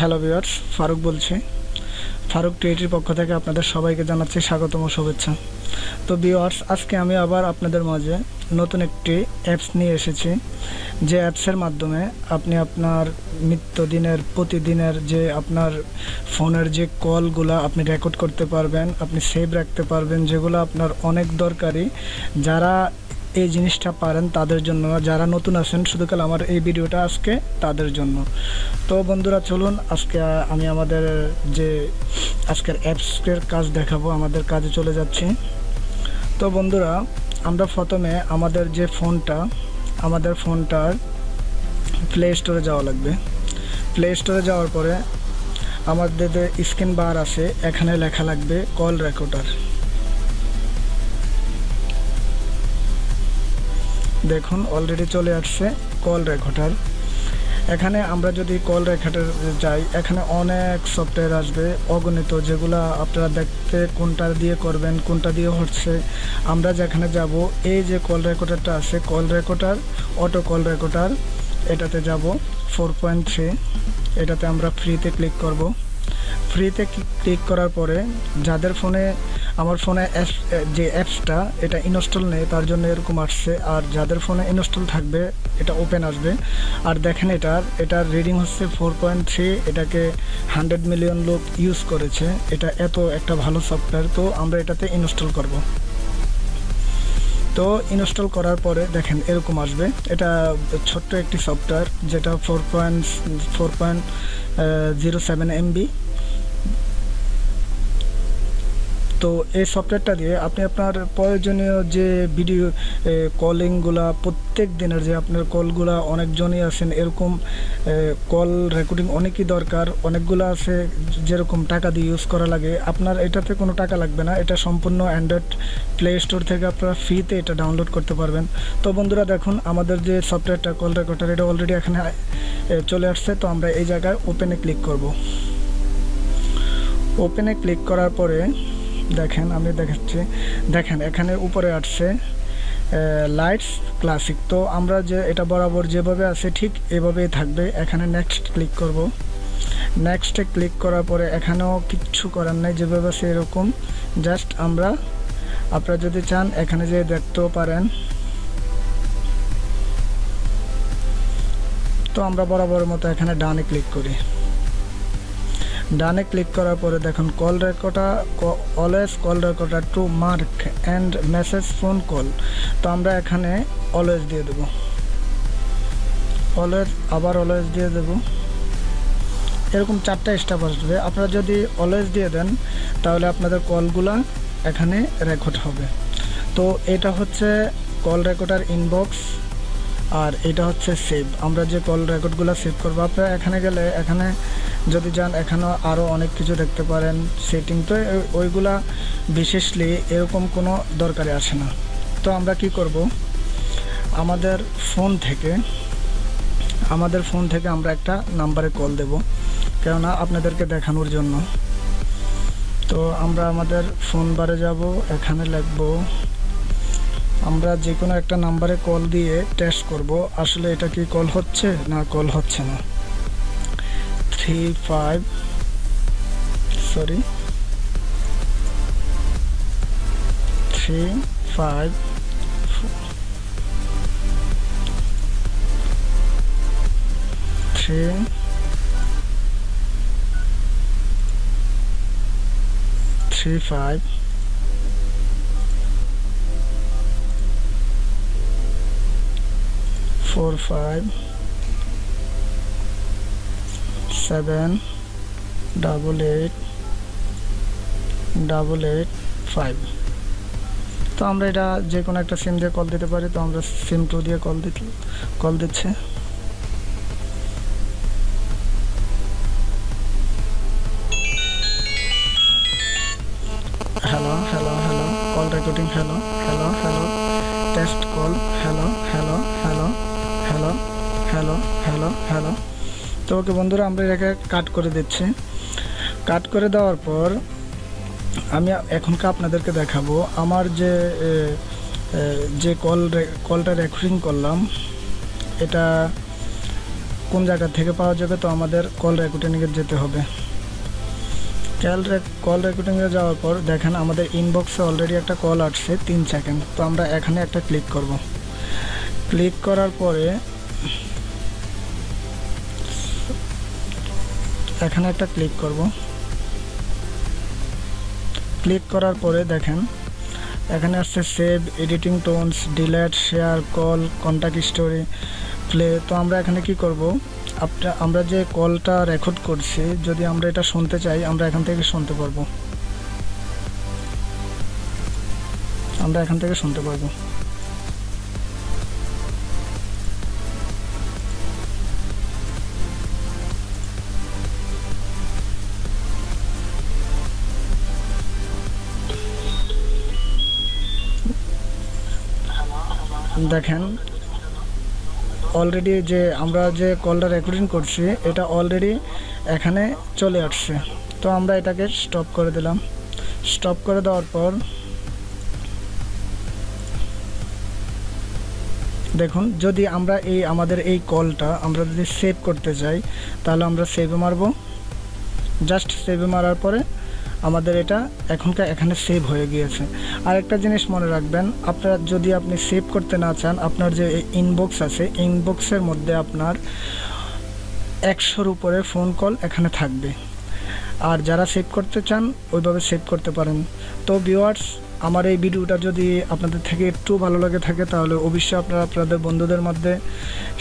Hello বিয়ার্স ফারুক বলছি। ফারুক টিএটির পক্ষ থেকে আপনাদের সবাইকে জানাচ্ছি স্বাগতম ও শুভেচ্ছা। তো ভিউয়ার্স আজকে আমি আবার আপনাদের মাঝে নতুন একটি অ্যাপস নিয়ে এসেছি। যে অ্যাপসের মাধ্যমে আপনি আপনার নিত্যদিনের, প্রতিদিনের যে আপনার ফোনের যে কলগুলো আপনি রেকর্ড করতে পারবেন, আপনি সেভ রাখতে পারবেন, যেগুলো আপনার অনেক দরকারি। যারা এই জিনিসটা পারেন তাদের জন্য। যারা নতুন আছেন, শুধু কাল আমার এই ভিডিওটা আজকে তাদের জন্য। তো বন্ধুরা, চলুন আজকে আমি আমাদের যে আজকের অ্যাপসের কাজ দেখাবো, আমাদের কাজে চলে যাচ্ছি। তো বন্ধুরা, আমরা প্রথমে আমাদের যে ফোনটা, আমাদের ফোনটার প্লে স্টোরে যাওয়া লাগবে। প্লে স্টোরে যাওয়ার পরে আমাদের যে স্ক্রিন বার আছে, এখানে লেখা লাগবে কল রেকর্ডার দেখুন অলরেডি চলে আসছে কল রেকর্ডার। এখানে আমরা যদি কল রেকর্ডার যাই, এখানে অনেক সফটওয়্যার আসবে, অগণিত যেগুলো আপনারা দেখতে কোনটা দিয়ে করবেন, কোনটা দিয়ে হচ্ছে। আমরা যেখানে যাব, এই যে কল রেকর্ডারটা আছে, call recorder auto call recorder, এটাতে যাব ফোর পয়েন্ট থ্রি এটাতে আমরা ফ্রিতে ক্লিক করব। ফ্রিতে ক্লিক করার পরে, যাদের ফোনে আমার ফোনে যে অ্যাপসটা এটা ইনস্টল নেই, তার জন্য এরকম আসছে। আর যাদের ফোনে ইনস্টল থাকবে, এটা ওপেন আসবে। আর দেখেন এটার এটার রিডিং হচ্ছে ফোর পয়েন্ট থ্রি এটাকে হান্ড্রেড মিলিয়ন লোক ইউজ করেছে। এটা এত একটা ভালো সফটওয়্যার তো আমরা এটাতে ইনস্টল করব। তো ইনস্টল করার পরে দেখেন এরকম আসবে। এটা ছোট্ট একটি সফটওয়্যার যেটা four point four point zero seven MB তো এই সফটওয়্যারটা দিয়ে আপনি আপনার প্রয়োজনীয় যে ভিডিও কলিংগুলা প্রত্যেক দিনের যে আপনার কলগুলা অনেকজনই আছেন, এরকম কল রেকর্ডিং অনেকই দরকার, অনেকগুলো আছে যেরকম টাকা দিয়ে ইউজ করা লাগে। আপনার এটাতে কোনো টাকা লাগবে না, এটা সম্পূর্ণ অ্যান্ড্রয়েড প্লে স্টোর থেকে আপনারা ফ্রিতে এটা ডাউনলোড করতে পারবেন। তো বন্ধুরা দেখুন, আমাদের যে সফটওয়্যারটা কল রেকর্ডার এটা অলরেডি এখানে চলে আসছে। তো আমরা এই জায়গায় ওপেনে ক্লিক করব। ওপেনে ক্লিক করার পরে দেখেন, আমি দেখাচ্ছি। দেখেন, এখানে উপরে আসছে লাইটস ক্লাসিক তো আমরা যে, এটা বরাবর যেভাবে আছে, ঠিক এভাবেই থাকবে। এখানে নেক্সট ক্লিক করব। নেক্সটে ক্লিক করার পরে এখানেও কিচ্ছু করার নাই, যেভাবে আছে এরকম। জাস্ট আমরা, আপনারা যদি চান, এখানে যে দেখতেও পারেন। তো আমরা বরাবরের মতো এখানে ডানে ক্লিক করি। ডানে ক্লিক করার পরে দেখুন call recorder always call recorder to mark and message phone call তো আমরা এখানে অলওয়েজ দিয়ে দেব। অলওয়েজ আবার অলওয়েজ দিয়ে দেব। এরকম চারটা স্টাফ আসবে। আপনারা যদি অলওয়েজ দিয়ে দেন, তাহলে আপনাদের কলগুলা এখানে রেকর্ড হবে। তো এটা হচ্ছে কল রেকর্ডার ইনবক্স আর এটা হচ্ছে সেভ আমরা যে কল রেকর্ডগুলো সেভ করব, আপনারা এখানে গেলে এখানে যদি যান, এখানেও আরও অনেক কিছু দেখতে পারেন সেটিং তো ওইগুলা বিশেষলি এরকম কোনো দরকারে আসে না। তো আমরা কি করব? আমাদের ফোন থেকে, আমাদের ফোন থেকে আমরা একটা নাম্বারে কল দেব, কেননা আপনাদেরকে দেখানোর জন্য। তো আমরা আমাদের ফোন বারে যাব, এখানে লিখব আমরা যে কোনো একটা নাম্বারে কল দিয়ে টেস্ট করব, আসলে এটা কি কল হচ্ছে না কল হচ্ছে না। Three five sorry three five three three five four five, seven, double eight double eight five তো আমরা এটা যে কোনো একটা সিম দিয়ে কল দিতে পারি, তো আমরা সিম টু দিয়ে কল দিতে কল দিচ্ছে। Hello hello. তো ওকে বন্ধুরা, আমরা এটাকে কাট করে দিচ্ছি। কাট করে দেওয়ার পর আমি এখনকার আপনাদেরকে দেখাবো। আমার যে যে কল কলটা রেকর্ডিং করলাম, এটা কোন জায়গা থেকে পাওয়া যাবে? তো আমাদের কল রেকর্ডিংয়ে যেতে হবে। কল কল রেকর্ডিংয়ে যাওয়ার পর দেখেন, আমাদের ইনবক্সে অলরেডি একটা কল আসছে, তিন সেকেন্ড তো আমরা এখানে একটা ক্লিক করব। ক্লিক করার পরে এখানে একটা ক্লিক করব। ক্লিক করার পরে দেখেন, এখানে আসছে save editing tones delete share call contact story play তো আমরা এখানে কি করব? আপনা, আমরা যে কলটা রেকর্ড করছি, যদি আমরা এটা শুনতে চাই, আমরা এখান থেকে শুনতে পারব। আমরা এখান থেকে শুনতে পারব। দেখেন অলরেডি যে আমরা যে কলটা রেকর্ডিং করছি, এটা অলরেডি এখানে চলে আসছে। তো আমরা এটাকে স্টপ করে দিলাম। স্টপ করে দেওয়ার পর, দেখুন, যদি আমরা এই আমাদের এই কলটা আমরা যদি সেভ করতে চাই তাহলে আমরা সেভে মারবো। জাস্ট সেভে মারার পরে আমাদের এটা এখনকার এখানে সেভ হয়ে গিয়েছে। আর একটা জিনিস মনে রাখবেন, আপনার যদি আপনি সেভ করতে না চান, আপনার যে ইনবক্স আছে ইনবক্সের মধ্যে আপনার একশোর উপরে ফোন কল এখানে থাকবে। আর যারা সেভ করতে চান, ওইভাবে সেভ করতে পারেন। তো ভিউয়ার্স আমার এই ভিডিওটা যদি আপনাদের থেকে একটু ভালো লাগে থাকে, তাহলে অবশ্যই আপনারা আপনাদের বন্ধুদের মধ্যে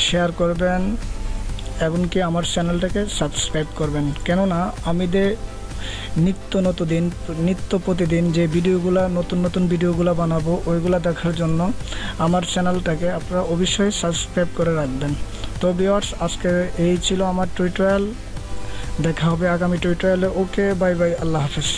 শেয়ার করবেন। এমনকি আমার চ্যানেলটাকে সাবস্ক্রাইব করবেন। কেননা, আমি যে নিত্য নতুন দিন নিত্য প্রতিদিন যে ভিডিওগুলো, নতুন নতুন ভিডিওগুলো বানাবো, ওইগুলো দেখার জন্য আমার চ্যানেলটাকে আপনারা অবশ্যই সাবস্ক্রাইব করে রাখবেন। তো ভিওয়ার্স আজকে এই ছিল আমার টুইটোরিয়াল দেখা হবে আগামী টুইটোরিয়ালে ওকে বাই বাই আল্লাহ হাফেজ।